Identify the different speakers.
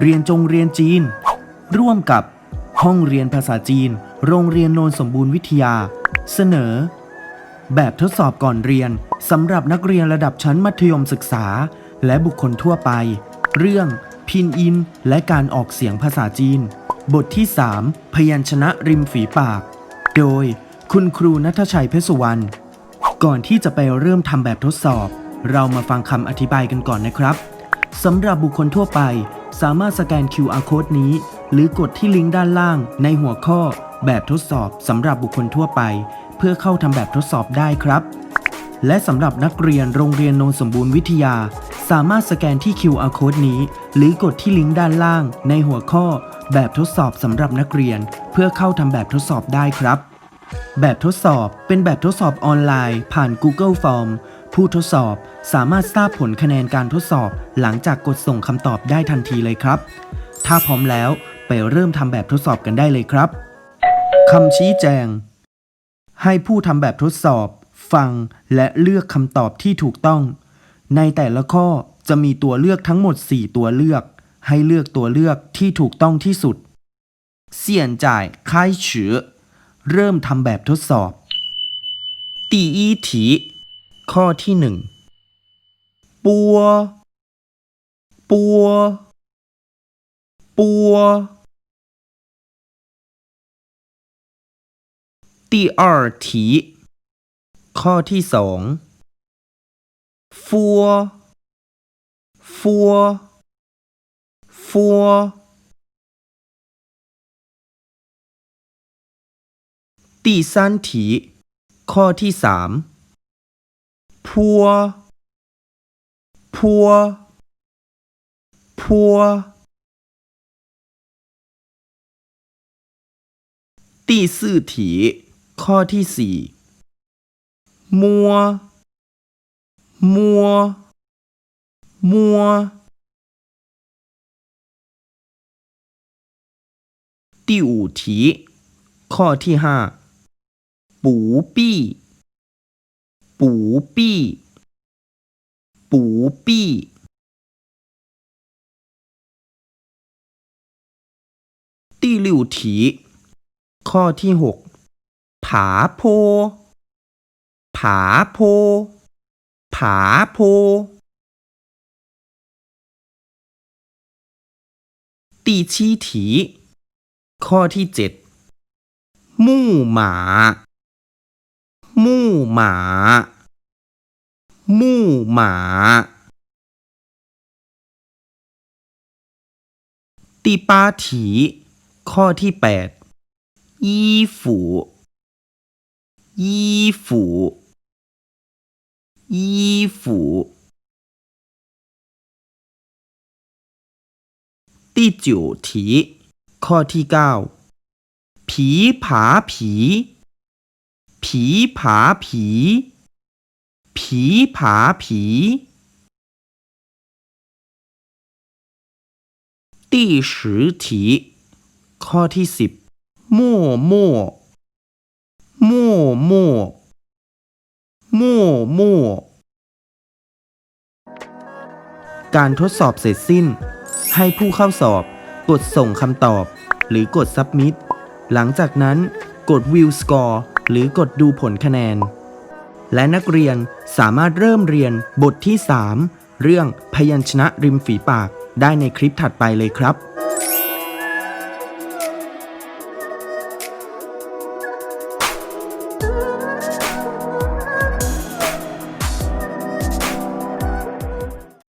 Speaker 1: เรียนจงเรียนจีน ร่วมกับห้องเรียนภาษาจีน โรงเรียนโนนสมบูรณ์วิทยา เสนอ แบบทดสอบก่อนเรียนสำหรับนักเรียนระดับชั้นมัธยมศึกษา และบุคคลทั่วไป เรื่องพินอิน และการออกเสียงภาษาจีน บทที่ 3 พยัญชนะริมฝีปาก โดยคุณครูนัทชัยเพชรสุวรรณก่อนที่จะไปเริ่มทำแบบทดสอบ เรามาฟังคำอธิบายกันก่อนนะครับสำหรับบุคคลทั่วไป สามารถสแกน QR code นี้ หรือกดที่ลิงก์ด้านล่างในหัวข้อ แบบทดสอบสำหรับบุคคลทั่วไป เพื่อเข้าทำแบบทดสอบได้ครับ และสำหรับนักเรียนโรงเรียนโนนสมบูรณ์วิทยา สามารถสแกนที่ QR code นี้ หรือกดที่ลิงก์ด้านล่าง ในหัวข้อ แบบทดสอบสำหรับนักเรียน เพื่อเข้าทำแบบทดสอบได้ครับ แบบทดสอบเป็นแบบทดสอบออนไลน์ ผ่าน Google Form ผู้ทดสอบสามารถทราบผลคะแนนการทดสอบ หลังจากกดส่งคำตอบได้ทันทีเลยครับ ถ้าพร้อมแล้วไปเริ่มทำแบบทดสอบกันได้เลยครับคำชี้แจง ให้ผู้ทำแบบทดสอบ ฟังและเลือกคำตอบที่ถูกต้อง ในแต่ละข้อจะมีตัวเลือกทั้งหมด 4 ตัวเลือก ให้เลือกตัวเลือกที่ถูกต้องที่สุด现在开始เริ่มทำแบบทดสอบ第一题 ข้อที่หนึ่งปัวปัวปัว第二题ข้อที่สองฟัวฟัวฟัว第三题ข้อที่สาม พัวพัวพัว第四题ข้อที่สี่มัวมัวมัว第五题ข้อที่ห้าปูปี้ ปูปี้ ปูปี้ ตี้ข้อที่หกผาโพ ผาโพ ผาโพ ตีชี้ถี ข้อที่เจ็ดมู่หมา มู่หมา มู่หมา ตีปาถี ข้อที่แปดยี่ฝูยี่ฝูยี่ฝูตีจิ๋วถี ข้อที่เก้าผีผาผี ผีผาผี ผีผาผีที่สิบข้อที่สิบมั่วมั่วม่วม่วม่วม่การทดสอบเสร็จสิ้น ให้ผู้เข้าสอบ กดส่งคำตอบ หรือกดสับมิดหลังจากนั้นกดวิวสคอร์ หรือกดดูผลคะแนน และนักเรียนสามารถเริ่มเรียนบทที่ 3 เรื่องพยัญชนะริมฝีปากได้ในคลิปถัดไปเลยครับ